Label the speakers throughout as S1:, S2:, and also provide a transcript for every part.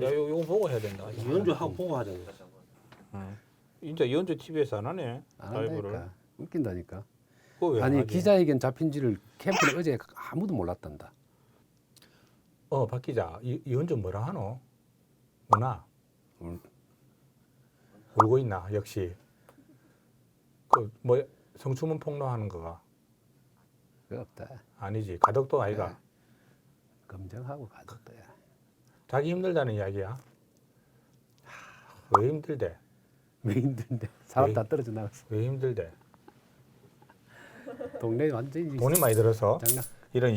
S1: 야, 요, 요거 보고 해야 된다.
S2: 연주 하고 보고 하잖아요.
S1: 진짜 연주 TV에서 안 하네.
S3: 안
S1: 라이브를.
S3: 한다니까. 웃긴다니까.
S1: 그거 왜안
S3: 아니
S1: 하지?
S3: 기자회견 잡힌지를 캠프는 어제 아무도 몰랐단다.
S1: 어, 박 기자. 이, 이 연주 뭐라 하노? 뭐나?
S3: 울.
S1: 울고 있나? 역시. 그 뭐 성추문 폭로하는 거가
S3: 그 없다.
S1: 아니지. 가덕도 아이가.
S3: 네. 검증하고 가졌다야.
S1: 자기 힘들다는 이야기야. 왜 힘들대?
S3: 왜 힘든데? 사람
S1: 왜?
S3: 다 떨어져 나갔어.
S1: 왜 힘들대?
S3: 동네 완전히
S1: 돈이 많이 들어서
S3: 장난.
S1: 이런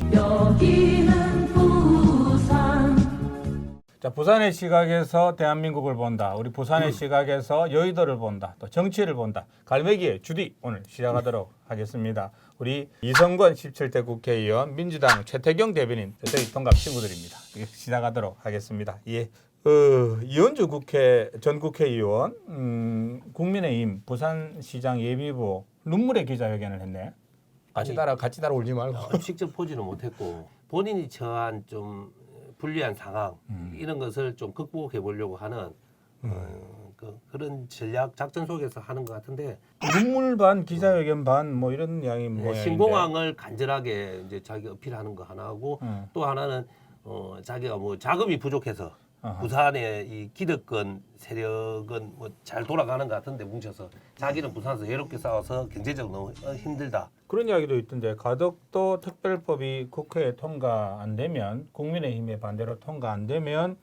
S1: 자 부산의 시각에서 대한민국을 본다. 우리 부산의 시각에서 여의도를 본다. 또 정치를 본다. 갈매기의 주디 오늘 시작하도록 하겠습니다. 우리 이성권 17대 국회의원, 민주당 최태경 대변인, 저희 동갑 친구들입니다. 시작하도록 하겠습니다. 예. 어, 이현주 국회 전 국회의원, 음, 국민의힘 부산시장 예비부 눈물의 기자회견을 했네. 같이
S2: 아니,
S1: 따라 같이 따라 울지 말고.
S2: 어, 직접 보지는 못했고 본인이 처한 좀 불리한 상황
S1: 음.
S2: 이런 것을 좀 극복해 보려고 하는 어, 그, 그런 전략 작전 속에서 하는 것 같은데
S1: 눈물 반 기자회견 반 뭐 이런 양이
S2: 네,
S1: 모양인데.
S2: 신공항을 간절하게 이제 자기 어필하는 거 하나 하고
S1: 음.
S2: 또 하나는 어, 자기가 뭐 자금이 부족해서
S1: 아하.
S2: 부산의 이 기득권 세력은 뭐 잘 돌아가는 것 같은데 뭉쳐서 자기는 부산에서 외롭게 싸워서 경제적으로 너무 어, 힘들다.
S1: 그런 이야기도 있던데 가덕도 특별법이 국회에 통과 안 되면 국민의힘의 반대로 통과 안 되면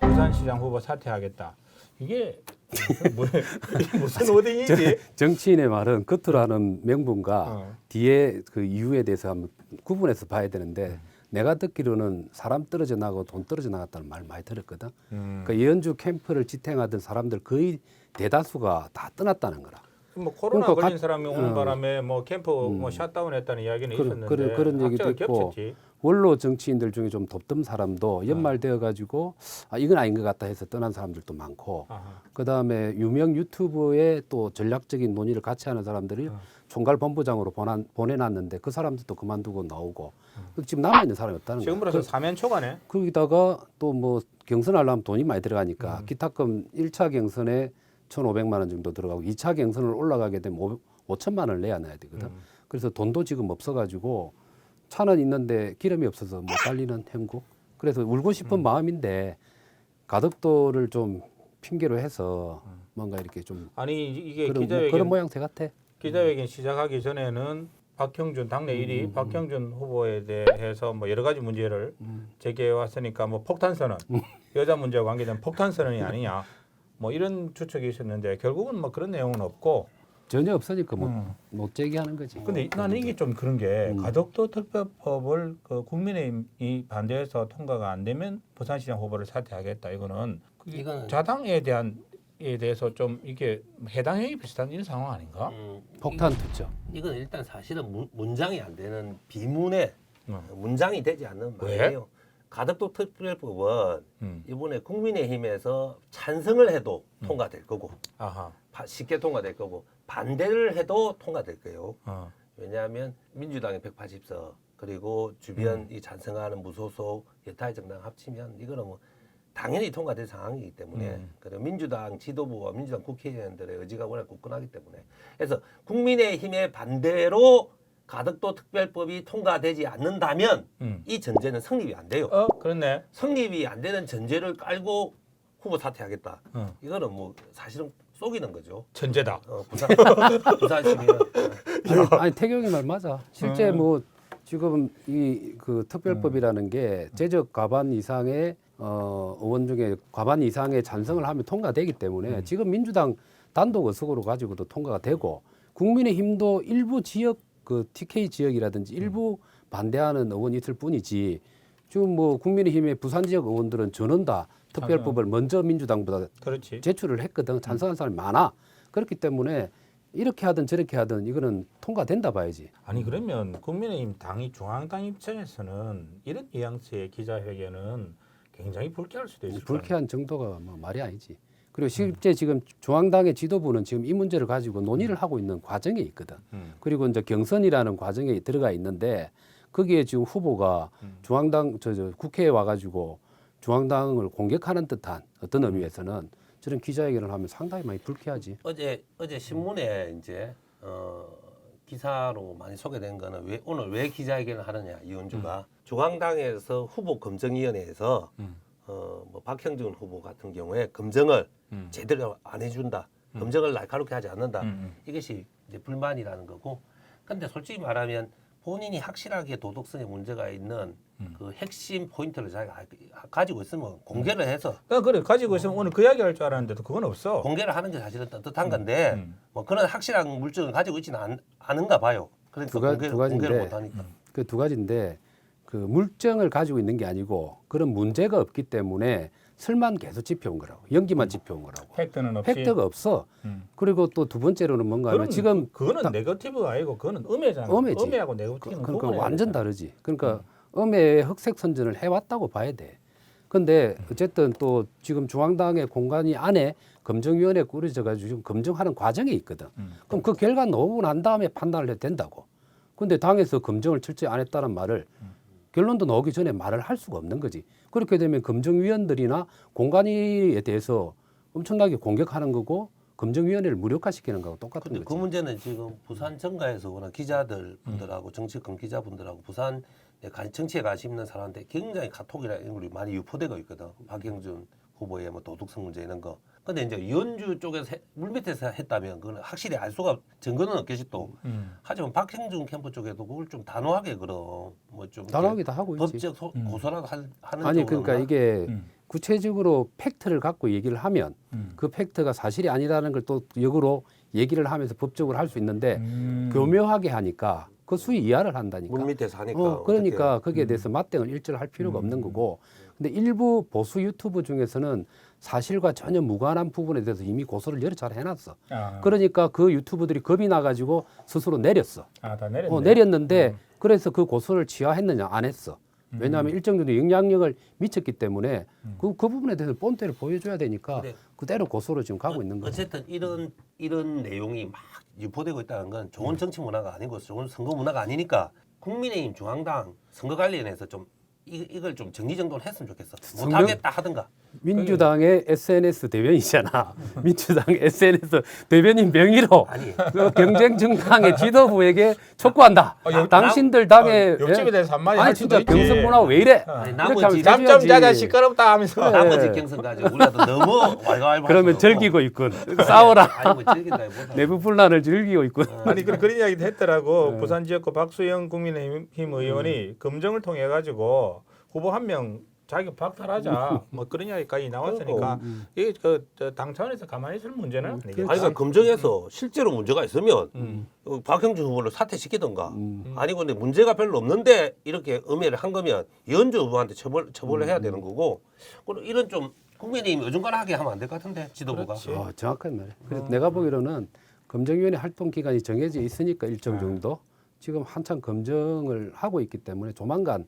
S1: 부산시장 후보 사퇴하겠다. 이게 뭐, 이게 무슨 오딩이지?
S3: 정치인의 말은 겉으로 하는 명분과
S1: 어.
S3: 뒤에 그 이유에 대해서 한번 구분해서 봐야 되는데 내가 듣기로는 사람 떨어져 나고 돈 떨어져 나갔다는 말 많이 들었거든.
S1: 음.
S3: 그 예언주 캠프를 지탱하던 사람들 거의 대다수가 다 떠났다는 거라.
S1: 뭐 코로나
S3: 그러니까
S1: 걸린
S3: 가-
S1: 사람이 오는
S3: 어.
S1: 바람에 뭐 캠프 뭐
S3: 음.
S1: 샷다운했다는 이야기는
S3: 그런-
S1: 있었는데
S3: 그런- 그런 얘기도 있고.
S1: 겹쳤지.
S3: 원로 정치인들 중에 좀 돕던 사람도 연말되어 가지고 아 이건 아닌 것 같다 해서 떠난 사람들도 많고
S1: 아하.
S3: 그다음에 유명 유튜브에 또 전략적인 논의를 같이 하는 사람들이
S1: 어.
S3: 총괄 본부장으로 보내, 보내놨는데 그 사람들도 그만두고 나오고 지금 남아 있는 사람이 없다는 거야.
S1: 지금으로서
S3: 그,
S1: 사면 초과네.
S3: 거기다가 또 뭐 경선하려면 돈이 많이 들어가니까
S1: 음.
S3: 기타금 1차 경선에 1,500만 원 정도 들어가고 2차 경선을 올라가게 되면 5, 5천만 원을 내야 놔야 되거든.
S1: 음.
S3: 그래서 돈도 지금 없어가지고 차는 있는데 기름이 없어서 못 달리는 행국. 그래서 울고 싶은
S1: 음.
S3: 마음인데 가덕도를 좀 핑계로 해서 뭔가 이렇게 좀
S1: 아니 이게
S3: 그런, 뭐-
S1: 기자회견
S3: 그런 모양새 같아.
S1: 기자회견 시작하기 전에는 박형준 당내
S3: 음,
S1: 1위 박형준 후보에 대해서 뭐 여러 가지 문제를 제기해 왔으니까 뭐 폭탄 선언 여자 문제와 관계된 폭탄 선언이 아니냐 뭐 이런 추측이 있었는데 결국은 뭐 그런 내용은 없고
S3: 전혀 없으니까 뭐
S1: 음.
S3: 못 제기하는 거지.
S1: 근데 나는 이게 좀 그런 게
S3: 음.
S1: 가덕도 특별법을 그 국민의힘이 반대해서 통과가 안 되면 부산시장 후보를 사퇴하겠다 이거는 그게
S2: 이거는-
S1: 자당에 대한 에 대해서 좀 이게 해당형이 비슷한 이런 상황 아닌가?
S2: 음,
S3: 폭탄 투척.
S2: 이건 일단 사실은 문, 문장이 안 되는 비문의
S1: 음.
S2: 문장이 되지 않는
S1: 왜?
S2: 말이에요. 가덕도 특별법은
S1: 음.
S2: 이번에 국민의힘에서 찬성을 해도 통과될 거고
S1: 아하.
S2: 바- 쉽게 통과될 거고 반대를 해도 통과될 거예요.
S1: 어.
S2: 왜냐하면 민주당의 180석 그리고 주변 이 찬성하는 무소속 여타의 정당 합치면 이거는 뭐 당연히 통과될 상황이기 때문에
S1: 음.
S2: 그리고 민주당 지도부와 민주당 국회의원들의 의지가 워낙 굳건하기 때문에 그래서 국민의힘의 반대로 가덕도 특별법이 통과되지 않는다면
S1: 음.
S2: 이 전제는 성립이 안 돼요.
S1: 어, 그렇네.
S2: 성립이 안 되는 전제를 깔고 후보 사퇴하겠다.
S1: 어.
S2: 이거는 뭐 사실은 속이는 거죠.
S1: 천재다.
S2: 어, 부산 부산 시민은
S3: 아니, 아니 태경이 말 맞아. 실제
S1: 음.
S3: 뭐 지금 이 그 특별법이라는 게 제적 과반 이상의 어 의원 중에 과반 이상의 찬성을 하면 통과되기 때문에
S1: 음.
S3: 지금 민주당 단독 의석으로 가지고도 통과가 되고 국민의힘도 일부 지역 그 TK 지역이라든지 일부 반대하는 의원이 있을 뿐이지 지금 뭐 국민의힘의 부산 지역 의원들은 전원 다 특별법을 먼저 민주당보다
S1: 그렇지.
S3: 제출을 했거든. 찬성한 사람이 많아. 그렇기 때문에 이렇게 하든 저렇게 하든 이거는 통과된다 봐야지.
S1: 아니 그러면 국민의힘 당이 중앙당 입장에서는 이런 뉘앙스의 기자회견은 굉장히 불쾌할 수도 있을 거예요.
S3: 불쾌한 정도가 뭐 말이 아니지. 그리고 실제 지금 중앙당의 지도부는 지금 이 문제를 가지고 논의를 하고 있는 과정에 있거든.
S1: 음.
S3: 그리고 이제 경선이라는 과정에 들어가 있는데 거기에 지금 후보가
S1: 음.
S3: 중앙당 저, 저 국회에 와가지고 중앙당을 공격하는 듯한 어떤 의미에서는 저런 기자회견을 하면 상당히 많이 불쾌하지.
S2: 어제 어제 신문에 이제 어, 기사로 많이 소개된 거는 왜 오늘 왜 기자회견을 하느냐 이현주가 중앙당에서 후보 검증위원회에서 어, 뭐 박형준 후보 같은 경우에 검증을 제대로 안 해준다, 검증을 날카롭게 하지 않는다.
S1: 음.
S2: 이것이 이제 불만이라는 거고. 근데 솔직히 말하면 본인이 확실하게 도덕성에 문제가 있는 그 핵심 포인트를 자기가 가- 가지고 있으면 공개를 해서
S1: 그러니까 그래 가지고 있으면 오늘 그 이야기 할 줄 알았는데도 그건 없어.
S2: 공개를 하는 게 사실은 떳떳한 건데
S1: 음.
S2: 뭐 그런 확실한 물증을 가지고 있지는 않, 않은가 봐요. 그러니까
S3: 두 가-
S2: 공개를,
S3: 두 가지인데
S2: 공개를 못 하니까.
S3: 그 두 가지인데 그 물증을 가지고 있는 게 아니고 그런 문제가 없기 때문에 설만 계속 짚어온 거라고 연기만 짚어온 거라고
S1: 팩트는 없이.
S3: 팩트가 없어
S1: 음.
S3: 그리고 또 두 번째로는 뭔가 하면
S1: 그건,
S3: 지금
S1: 그거는
S3: 다-
S1: 네거티브가 아니고 그거는 음해잖아.
S3: 음해지.
S1: 음해하고
S3: 그,
S1: 네거티브는
S3: 그러니까
S1: 구분해야
S3: 완전
S1: 되잖아.
S3: 다르지 그러니까 음해의 흑색 선전을 해왔다고 봐야 돼 근데 어쨌든 또 지금 중앙당의 공간이 안에 검증위원회 꾸려져 가지고 지금 검증하는 과정이 있거든
S1: 음.
S3: 그럼 그 결과 나오고 난 다음에 판단을 해도 된다고. 근데 당에서 검증을 철저히 안 했다는 말을 결론도 나오기 전에 말을 할 수가 없는 거지. 그렇게 되면 검증위원들이나 공간위에 대해서 엄청나게 공격하는 거고 검증위원회를 무력화시키는 거하고 똑같은
S2: 근데 그. 문제는 지금 부산 정가에서 워낙 기자들 분들하고 정치권 기자분들하고 부산 가- 정치에 관심 있는 사람한테 굉장히 카톡이나 이런 걸 많이 유포되고 있거든. 박영준 후보의 뭐 도덕성 문제 이런 거. 근데 이제 이현주 쪽에서 해- 물밑에서 했다면 그건 확실히 알 수가 증거는 없겠지 또.
S1: 음.
S2: 하지만 박형준 캠프 쪽에도 그걸 좀 단호하게 그럼 뭐좀
S3: 단호하게 다 하고 있지.
S2: 법적 소- 고소라도 할- 하는
S3: 아니 그러니까
S2: 없나?
S3: 이게
S1: 음.
S3: 구체적으로 팩트를 갖고 얘기를 하면
S1: 음.
S3: 그 팩트가 사실이 아니라는 걸 또 역으로 얘기를 하면서 법적으로 할 수 있는데
S1: 음.
S3: 교묘하게 하니까 그 수위 이하를 한다니까.
S2: 물밑에서 하니까
S3: 어, 그러니까 거기에
S1: 음.
S3: 대해서 맞대응을 일절 할 필요가 없는 거고. 근데 일부 보수 유튜브 중에서는 사실과 전혀 무관한 부분에 대해서 이미 고소를 여러 차례 해놨어.
S1: 아,
S3: 그러니까 그 유튜브들이 겁이 나가지고 스스로 내렸어.
S1: 아, 다 내렸네.
S3: 어, 내렸는데 그래서 그 고소를 취하했느냐 안 했어. 왜냐하면 일정 정도 영향력을 미쳤기 때문에 그, 그 부분에 대해서 본때를 보여줘야 되니까
S2: 네.
S3: 그대로 고소로 지금 가고 있는 거죠.
S2: 어쨌든 이런 이런 내용이 막 유포되고 있다는 건 좋은 정치 문화가 아니고 좋은 선거 문화가 아니니까 국민의힘 중앙당 선거 관련해서 좀 이, 이걸 좀 정리정돈을 했으면 좋겠어. 못하겠다 하든가.
S3: 민주당의 SNS 대변이잖아. 민주당 SNS 대변인 명의로
S2: 아니.
S3: 그 경쟁 정당의 지도부에게 촉구한다.
S1: 어, 옆-
S3: 당신들 당의
S1: 어, 옆집에 대해서 한마디
S3: 아니
S1: 할 수도
S3: 진짜
S1: 있지.
S3: 경선 문화 왜 이래?
S2: 아니,
S3: 이렇게
S2: 나머지
S3: 하면 해줘야지.
S1: 자자 시끄럽다 하면서
S3: 그래.
S2: 나머지 경선 가지고 우리가 또 너무 왈가왈부.
S3: 그러면 즐기고 있군. 싸워라.
S2: 아니 뭐 즐긴다기보다.
S3: 내부 분란을 즐기고 있군.
S1: 아니 그런 그런 이야기도 했더라고
S3: 네.
S1: 부산 지역구 박수영 국민의힘 의원이 검증을 통해 가지고 후보 한 명 자기 박탈하자 뭐 그런 이야기까지 나왔으니까 이게 그당 차원에서 가만히 있을 문제는 아니겠지.
S2: 아니 그러니까 검증해서 실제로 문제가 있으면
S1: 음.
S2: 어, 박형준 후보를 사퇴시키든가
S3: 음.
S2: 아니고 근데 문제가 별로 없는데 이렇게 음해를 한 거면 이현주 후보한테 처벌 처벌을 해야 되는 거고 그리고 이런 좀 국민의힘 어중간하게 하면 안 될 것 같은데 지도부가.
S3: 어, 정확한 말이야. 그래서 내가 보기로는 검증위원회 활동 기간이 정해져 있으니까 일정
S1: 네.
S3: 정도 지금 한참 검증을 하고 있기 때문에 조만간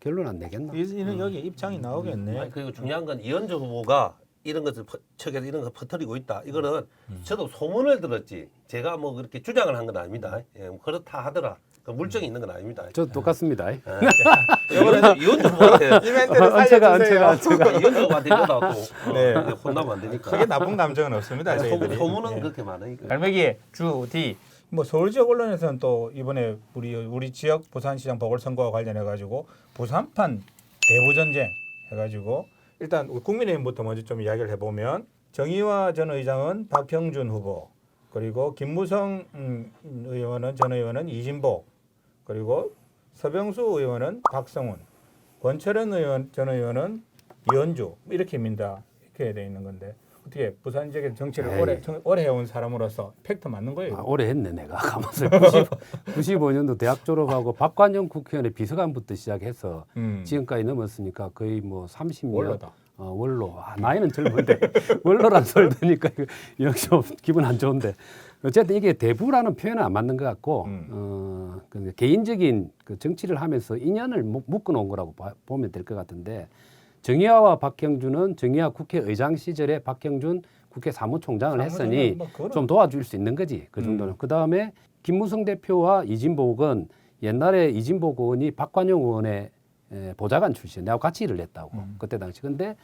S3: 결론 안 내겠나?
S1: 이- 이는 여기 입장이 나오겠네.
S2: 아니, 그리고 중요한 건 이현주 후보가 이런 것을 퍼- 측에서 이런 걸 퍼뜨리고 있다. 이거는 저도 소문을 들었지. 제가 뭐 그렇게 주장을 한 건 아닙니다. 예, 뭐 그렇다 하더라. 그 물증이 있는 건 아닙니다.
S3: 저 똑같습니다.
S2: 예. 이거는 이현주 후보한테
S1: 이벤트를 살려주세요.
S2: 이현주 후보한테 이러다 또
S1: 네.
S2: 어, 혼나면 안 되니까.
S1: 크게 나쁜 감정은 없습니다. 저희들이.
S2: 소문, 소문은
S1: 예.
S2: 그렇게 많으니까.
S1: 갈매기의 주디. 뭐 서울 지역 언론에서는 또 이번에 우리 우리 지역 부산시장 보궐선거와 관련해 가지고 부산판 대부 전쟁 해가지고 일단 국민의힘부터 먼저 좀 이야기를 해보면 정의화 전 의장은 박형준 후보 그리고 김무성 음, 의원은 전 의원은 이진복 그리고 서병수 의원은 박성훈 권철현 의원 전 의원은 이현주 이렇게입니다 이렇게 돼 있는 건데 어떻게 부산 지역의 정치를
S3: 에이.
S1: 오래 정- 오래 해온 사람으로서 팩트 맞는 거예요?
S3: 아? 오래 했네 내가 가만있어 90, 95 년도 대학 졸업하고 박관영 국회의원의 비서관부터 시작해서
S1: 음.
S3: 지금까지 넘었으니까 거의 뭐 30년
S1: 원로다.
S3: 어, 원로 아, 나이는 젊은데 원로란 소리 이거 역시 좀 기분 안 좋은데 어쨌든 이게 대부라는 표현은 안 맞는 것 같고
S1: 음.
S3: 어, 그 개인적인 그 정치를 하면서 인연을 묶- 묶어놓은 거라고 봐- 보면 될 것 같은데 정의화와 박형준은 정의화 국회의장 시절에 박형준 국회 사무총장을 했으니 뭐좀 도와줄 수 있는 거지 그 정도는 그 다음에 김무성 대표와 이진복 의원 옛날에 이진복 의원이 박관영 의원의 에, 보좌관 출신, 내가 같이 일을 했다고 그때 당시. 근데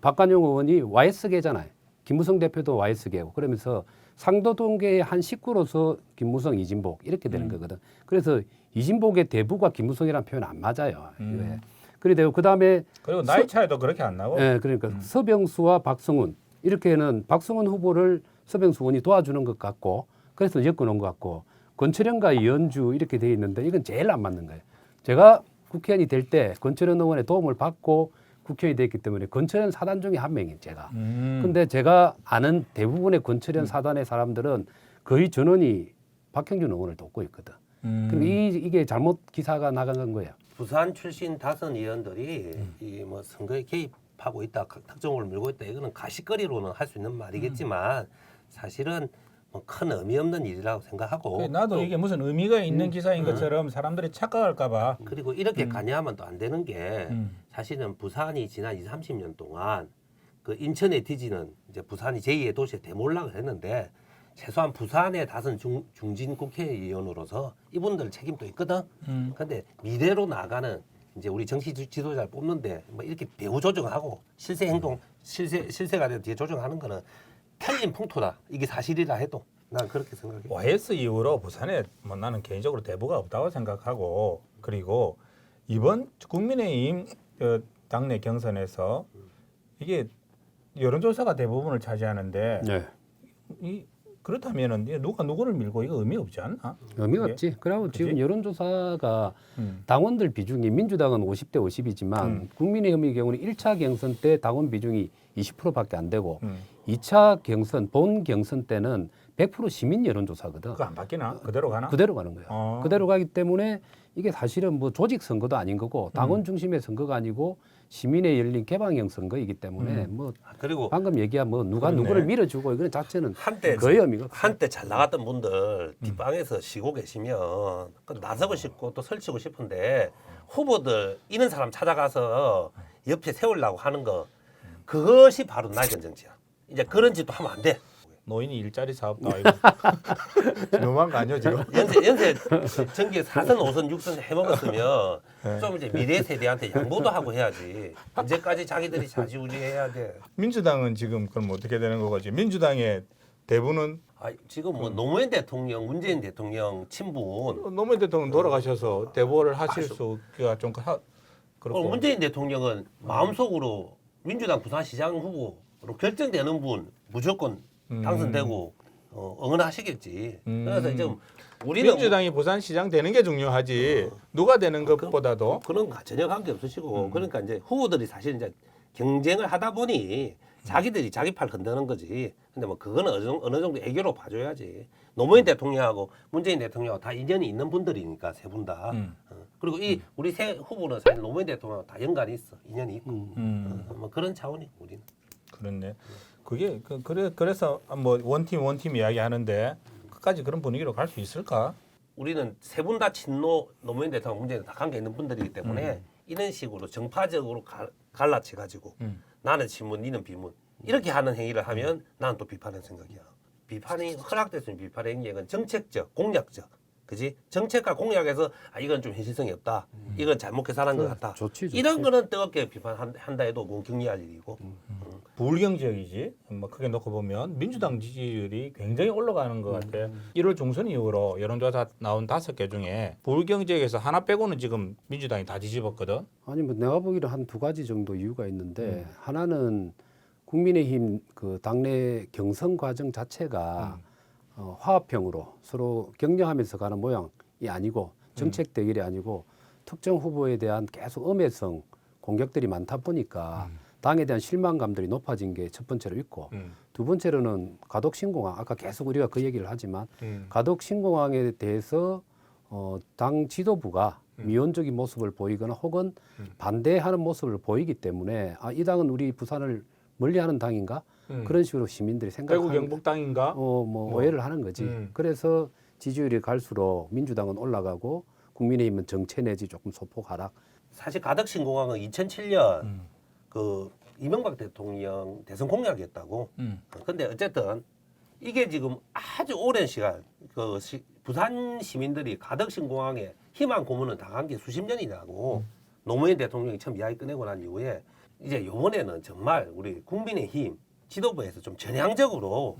S3: 박관용 의원이 YS계잖아요. 김무성 대표도 YS계고 그러면서 상도동계의 한 식구로서 김무성, 이진복 이렇게 되는 거거든. 그래서 이진복의 대부가 김무성이라는 표현 안 맞아요. 예. 그리고 그 다음에
S1: 그리고 나이 차이도 그렇게 안 나고.
S3: 예, 그러니까 서병수와 박성훈 이렇게는 박성훈 후보를 서병수 의원이 도와주는 것 같고 그래서 엮어놓은 것 같고 권철현과 이현주 이렇게 돼 있는데 이건 제일 안 맞는 거예요. 제가 국회의원이 될 때 권철현 의원의 도움을 받고 국회의원이 됐기 때문에 권철현 사단 중에 한 명이에요, 제가.
S1: 음.
S3: 근데 제가 아는 대부분의 권철현 사단의 사람들은 거의 전원이 박형준 의원을 돕고 있거든.
S1: 음.
S3: 그럼 이, 이게 잘못 기사가 나간 거예요.
S2: 부산 출신 다선 의원들이 이뭐 선거에 개입하고 있다, 각 특정을 밀고 있다. 이거는 가시거리로는 할 수 있는 말이겠지만 사실은 뭐 큰 의미 없는 일이라고 생각하고
S1: 그 나도
S2: 또
S1: 이게 무슨 의미가 있는 기사인 것처럼 사람들이 착각할까봐.
S2: 그리고 이렇게 관여하면 또 안 되는 게
S1: 음.
S2: 사실은 부산이 지난 20, 30년 동안 그 인천에 뒤지는 이제 부산이 제2의 도시에 대몰락을 했는데 최소한 부산의 다선 중, 중진 국회의원으로서 이분들 책임도 있거든.
S1: 음.
S2: 근데 미래로 나가는 이제 우리 정치 지- 지도자를 뽑는데 뭐 이렇게 배후 조정하고 실세 행동 실세 실세가 된 뒤에 조정하는 거는 틀린 풍토다. 이게 사실이라 해도 난 그렇게 생각해.
S1: YS 이후로 부산에 뭐 나는 개인적으로 대부가 없다고 생각하고 그리고 이번 국민의힘 그 당내 경선에서 이게 여론조사가 대부분을 차지하는데
S3: 네.
S1: 이 그렇다면은 누가 누구를 밀고 이거 의미 없지 않나? 그게?
S3: 없지. 그리고 지금 여론조사가
S1: 음.
S3: 당원들 비중이 민주당은 50대 50이지만
S1: 음.
S3: 국민의힘의 경우는 1차 경선 때 당원 비중이 20%밖에 안 되고
S1: 음.
S3: 2차 경선 본 경선 때는 100% 시민 여론조사거든.
S1: 그거 안 바뀌나? 그대로 가나?
S3: 그대로 가는 거야.
S1: 어.
S3: 그대로 가기 때문에 이게 사실은 뭐 조직 선거도 아닌 거고 당원 중심의 선거가 아니고 시민의 열린 개방형 선거이기 때문에 뭐
S2: 아, 그리고
S3: 방금 얘기한 뭐 누가
S1: 그러네.
S3: 누구를 밀어주고 이거는 자체는
S2: 한때
S3: 거의 의미가 없어요.
S2: 한때 잘 나갔던 분들 뒷방에서 쉬고 계시면 그 나서고 싶고 또 설치고 싶은데 후보들 이런 사람 찾아가서 옆에 세우려고 하는 거 그것이 바로 낙연 정치야. 이제 그런 짓도 하면 안 돼.
S1: 노인이 일자리 사업 도 아니고 너무한 거 아니야 지금?
S2: 연세 연세 전기 4선, 5선, 6선 해먹었으면 좀 이제 미래 세대한테 양보도 하고 해야지. 언제까지 자기들이 좌지우지해야 돼.
S1: 민주당은 지금 그럼 어떻게 되는 거지? 민주당의 대부는
S2: 아, 지금 뭐 노무현 대통령, 문재인 대통령 친분
S1: 노무현 대통령 돌아가셔서 대보를 하실 수가 좀 하,
S2: 어,
S1: 그렇고
S2: 문재인 대통령은 마음속으로 민주당 부산시장 후보로 결정되는 분 무조건 당선되고 어, 응원하시겠지.
S1: 음.
S2: 그래서 지금 우리는
S1: 민주당이 부산시장 되는 게 중요하지 누가 되는 것보다도
S2: 뭐 그런 거 전혀 관계 없으시고 그러니까 이제 후보들이 사실 이제 경쟁을 하다 보니 자기들이 자기 팔 흔드는 거지. 근데 뭐 그거는 어느 정도, 어느 정도 애교로 봐줘야지. 노무현 대통령하고 문재인 대통령하고 다 인연이 있는 분들이니까 세 분 다.
S1: 음.
S2: 어. 그리고 이 우리 세 후보는 사실 노무현 대통령하고 다 연관이 있어. 인연이 있고.
S1: 음.
S2: 어, 뭐 그런 차원이 우리는.
S1: 그렇네. 그게 그, 그래 그래서 뭐 원팀 원팀 이야기 하는데 끝까지 그런 분위기로 갈 수 있을까?
S2: 우리는 세 분 다 친노 노무현 대통령 문재인 다 관계 있는 분들이기 때문에 이런 식으로 정파적으로 갈, 갈라치 가지고
S1: 음.
S2: 나는 친문 니는 비문 이렇게 하는 행위를 하면 나는 또 비판하는 생각이야. 비판이 허락됐으면 비판의 행위는 정책적, 공약적, 그지? 정책과 공약에서 아 이건 좀 현실성이 없다. 이건 잘못 계산한 것 같다.
S3: 좋지, 좋지.
S2: 이런 거는 뜨겁게 비판한다 해도 그건 격리할 일이고.
S1: 불경지역이지. 뭐 크게 놓고 보면 민주당 지지율이 굉장히 올라가는 것 같아. 1월 중순 이후로 여론조사 나온 다섯 개 중에 불경지역에서 하나 빼고는 지금 민주당이 다 뒤집었거든.
S3: 아니 뭐 내가 보기로 한 두 가지 정도 이유가 있는데 하나는 국민의힘 그 당내 경선 과정 자체가 어, 화합형으로 서로 격려하면서 가는 모양이 아니고 정책 대결이 아니고 특정 후보에 대한 계속 음해성 공격들이 많다 보니까 당에 대한 실망감들이 높아진 게 첫 번째로 있고
S1: 음.
S3: 두 번째로는 가덕 신공항 아까 계속 우리가 그 얘기를 하지만
S1: 음.
S3: 가덕 신공항에 대해서 어, 당 지도부가 미온적인 모습을 보이거나 혹은 반대하는 모습을 보이기 때문에 아, 이 당은 우리 부산을 멀리하는 당인가
S1: 음.
S3: 그런 식으로 시민들이
S1: 결국
S3: 생각하는
S1: 영북 당인가?
S3: 어, 뭐 오해를 하는 거지.
S1: 음.
S3: 그래서 지지율이 갈수록 민주당은 올라가고 국민의힘은 정체 내지 조금 소폭 하락.
S2: 사실 가덕신공항은 2007년
S1: 음.
S2: 그 이명박 대통령 대선 공약이었다고.
S1: 음.
S2: 근데 어쨌든 이게 지금 아주 오랜 시간 그 시- 부산 시민들이 가덕신공항에 희망 고문을 당한 게 수십 년이라고 노무현 대통령이 처음 이야기 꺼내고 난 이후에 이제 요번에는 정말 우리 국민의힘 지도부에서 좀 전향적으로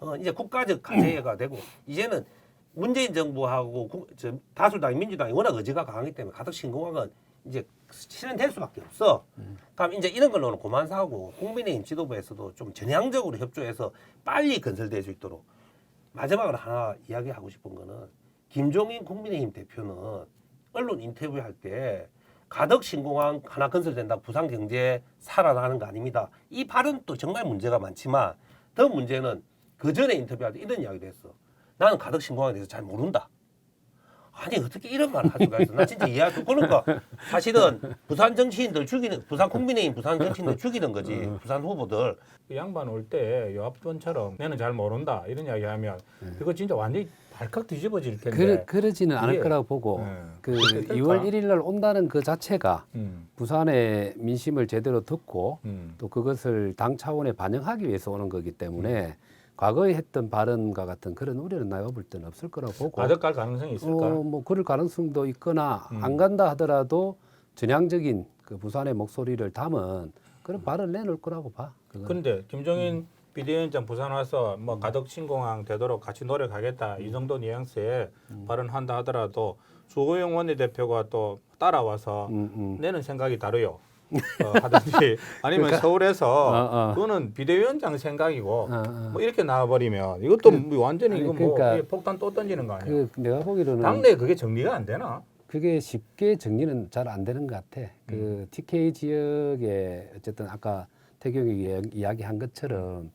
S2: 어, 이제 국가적 과제가 되고 이제는 문재인 정부하고 국, 저, 다수당 민주당이 워낙 의지가 강하기 때문에 가덕 신공항은 이제 실현될 수밖에 없어. 그럼 이제 이런 걸로는 그만 사고 국민의힘 지도부에서도 좀 전향적으로 협조해서 빨리 건설될 수 있도록 마지막으로 하나 이야기하고 싶은 거는 김종인 국민의힘 대표는 언론 인터뷰할 때 가덕 신공항 하나 건설된다고 부산 경제 살아나는 거 아닙니다. 이 발언도 정말 문제가 많지만 더 문제는 그 전에 인터뷰할 때 이런 이야기도 했어. 나는 가덕 신공항에 대해서 잘 모른다. 아니 어떻게 이런 말을 할 수가 있어? 나 진짜 이해할 수 그러니까 사실은 부산 정치인들 죽이는 부산 국민의힘 부산 정치인들 죽이는 거지 부산 후보들
S1: 그 양반 올때요 앞번처럼 내는 잘 모른다 이런 이야기하면 이거 진짜 완전히 발칵 뒤집어질 텐데.
S3: 그러, 그러지는 않을
S1: 이게-
S3: 거라고 보고
S1: 네.
S3: 그
S1: 그렇게 될까?
S3: 2월 1일 날 온다는 그 자체가
S1: 음,
S3: 부산의 민심을 제대로 듣고
S1: 음.
S3: 또 그것을 당 차원에 반영하기 위해서 오는 거기 때문에 과거에 했던 발언과 같은 그런 우려는 내가 볼 때는 없을 거라고 보고
S1: 가득 갈 가능성이 있을까?
S3: 어, 뭐 그럴 가능성도 있거나
S1: 음.
S3: 안 간다 하더라도 전향적인 그 부산의 목소리를 담은 그런 발언을 내놓을 거라고 봐.
S1: 그런데 김종인 비대위원장 부산 와서 뭐
S3: 음.
S1: 가덕 신공항 되도록 같이 노력하겠다 이 정도 뉘앙스의
S3: 음.
S1: 발언한다 하더라도 주호영 원내대표가 또 따라와서
S3: 음, 음.
S1: 내는 생각이 다르요. 어, 하든지 아니면
S3: 그러니까-
S1: 서울에서
S3: 어, 어.
S1: 그거는 비대위원장 생각이고
S3: 어, 어.
S1: 뭐 이렇게 나와버리면 이것도 뭐 완전히
S3: 아니,
S1: 이거 뭐
S3: 그러니까
S1: 이게 폭탄 또 던지는 거 아니야?
S3: 그 내가 보기로는
S1: 당내에 그게 정리가 안 되나?
S3: 그게 쉽게 정리는 잘 안 되는 것 같아.
S1: 음.
S3: 그 TK 지역에 어쨌든 아까 태경이 이야- 이야기한 것처럼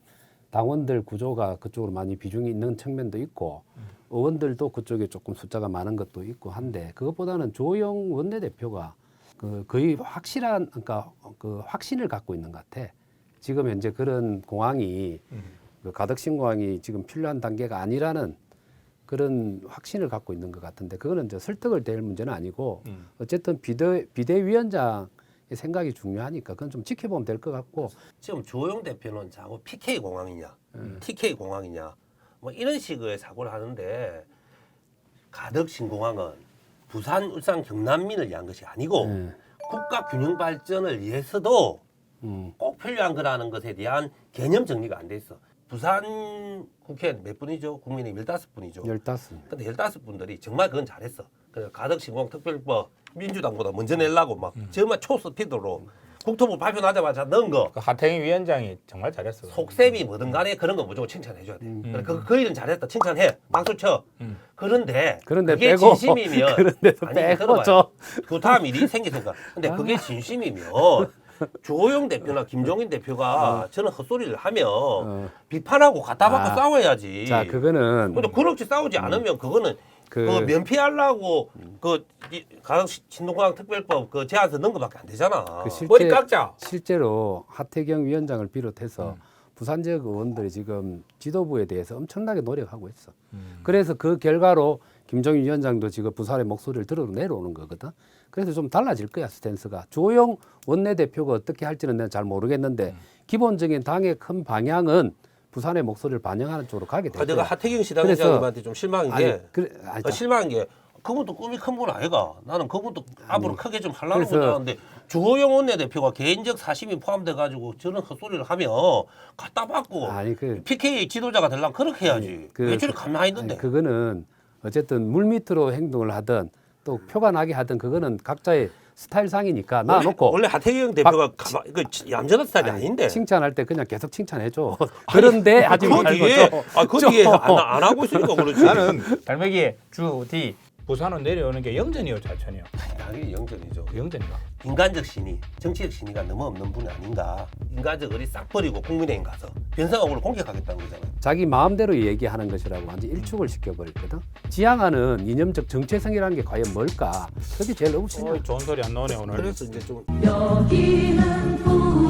S3: 당원들 구조가 그쪽으로 많이 비중이 있는 측면도 있고
S1: 음.
S3: 의원들도 그쪽에 조금 숫자가 많은 것도 있고 한데 그것보다는 조영 원내대표가 그 거의 확실한 그러니까 그 확신을 갖고 있는 것 같아. 지금 현재 그런 공항이
S1: 음.
S3: 그 가덕 신 공항이 지금 필요한 단계가 아니라는 그런 확신을 갖고 있는 것 같은데 그거는 이제 설득을 될 문제는 아니고
S1: 음.
S3: 어쨌든 비대 비대위원장 의 생각이 중요하니까 그건 좀 지켜보면 될 것 같고
S2: 지금 조영 대표는 자꾸 PK 공항이냐, TK 공항이냐, 뭐 이런 식의 사고를 하는데 가덕 신공항은 부산, 울산, 경남민을 위한 것이 아니고
S3: 예.
S2: 국가 균형 발전을 위해서도
S3: 음,
S2: 꼭 필요한 거라는 것에 대한 개념 정리가 안 돼 있어. 부산 국회 몇 분이죠? 국민의 열다섯 분이죠.
S3: 열다섯.
S2: 근데 열다섯 분들이 정말 그건 잘했어. 그래서 가덕 신공 특별법 민주당보다 먼저 내려고 막 정말 초스피드로 국토부 발표 나자마자 넣은 거.
S1: 그 하태경 위원장이 정말 잘했어.
S2: 속셈이 뭐든 간에 그런 거 무조건 칭찬해줘야 돼. 그래, 그, 그 일은 잘했다. 칭찬해. 박수 쳐.
S1: 음.
S2: 그런데
S3: 그런데
S2: 그게
S3: 빼고
S2: 진심이면
S3: 그런데도
S2: 아니,
S3: 빼고
S2: 들어봐요. 좀그 다음 일이 생기니까. 근데 그게 진심이면 조호영 대표나 김종인 대표가 저는 헛소리를 하면
S3: 어.
S2: 비판하고 갖다 받고
S3: 아.
S2: 싸워야지.
S3: 자 그거는
S2: 근데 그렇게 싸우지 않으면 그거는 그,
S3: 그-
S2: 면피하려고 그 이- 가덕 시- 신동강 특별법 그 제안서 넣은 거밖에 안 되잖아.
S3: 그 실제
S1: 머리 깎자.
S3: 실제로 하태경 위원장을 비롯해서
S1: 음.
S3: 부산 지역 의원들이 지금 지도부에 대해서 엄청나게 노력하고 있어.
S1: 음.
S3: 그래서 그 결과로 김정인 위원장도 지금 부산의 목소리를 들어 내려오는 거거든. 그래서 좀 달라질 거야 스탠스가. 조영 원내대표가 어떻게 할지는 내가 잘 모르겠는데
S1: 음.
S3: 기본적인 당의 큰 방향은 부산의 목소리를 반영하는 쪽으로 가게 될
S2: 아, 내가. 하태경 시
S3: 그래서-
S2: 당회장님한테 좀 실망한 게
S3: 아니, 그래, 아니,
S2: 아, 실망한 게 그것도 꿈이 큰 분 아이가. 나는 그것도 앞으로 크게 좀 하려는
S3: 그래서-
S2: 거다는데 주호영 원내대표가 개인적 사심이 포함돼 가지고 저런 헛소리를 하면 갖다 받고
S3: 아니 그
S2: PK 지도자가 되려면 그렇게 해야지.
S3: 그-
S2: 왜 저리 가만히 있는데?
S3: 아니, 그거는 어쨌든 물 밑으로 행동을 하든 또 표가 나게 하든 그거는 각자의 스타일상이니까
S2: 원래,
S3: 놔놓고
S2: 원래 하태경 대표가 가만 그 얌전한 스타일이 아닌데.
S3: 칭찬할 때 그냥 계속 칭찬해줘. 그런데 하지
S2: 그
S3: 말고
S2: 뒤에
S3: 좀-
S2: 아그
S3: 좀-
S2: 뒤에 안, 안 하고 있으니까 그렇지.
S1: 나는 달매기의 주 디 부산으로 내려오는 게 영전이요 좌천이요.
S2: 당연히 영전이죠.
S1: 그 영전이가.
S2: 인간적 신의, 정치적 신의가 너무 없는 분이 아닌가. 인간적 의리 싹 버리고 국민의힘 가서 변성하고를 공격하겠다는 거잖아요.
S3: 자기 마음대로 얘기하는 것이라고 완전 일축을 시켜버렸거든. 지향하는 이념적 정체성이라는 게 과연 뭘까? 그게 제일 의구심이야.
S1: 어, 좋은 소리 안 나오네 오늘.
S2: 그래서 이제 좀
S4: 여기는 부산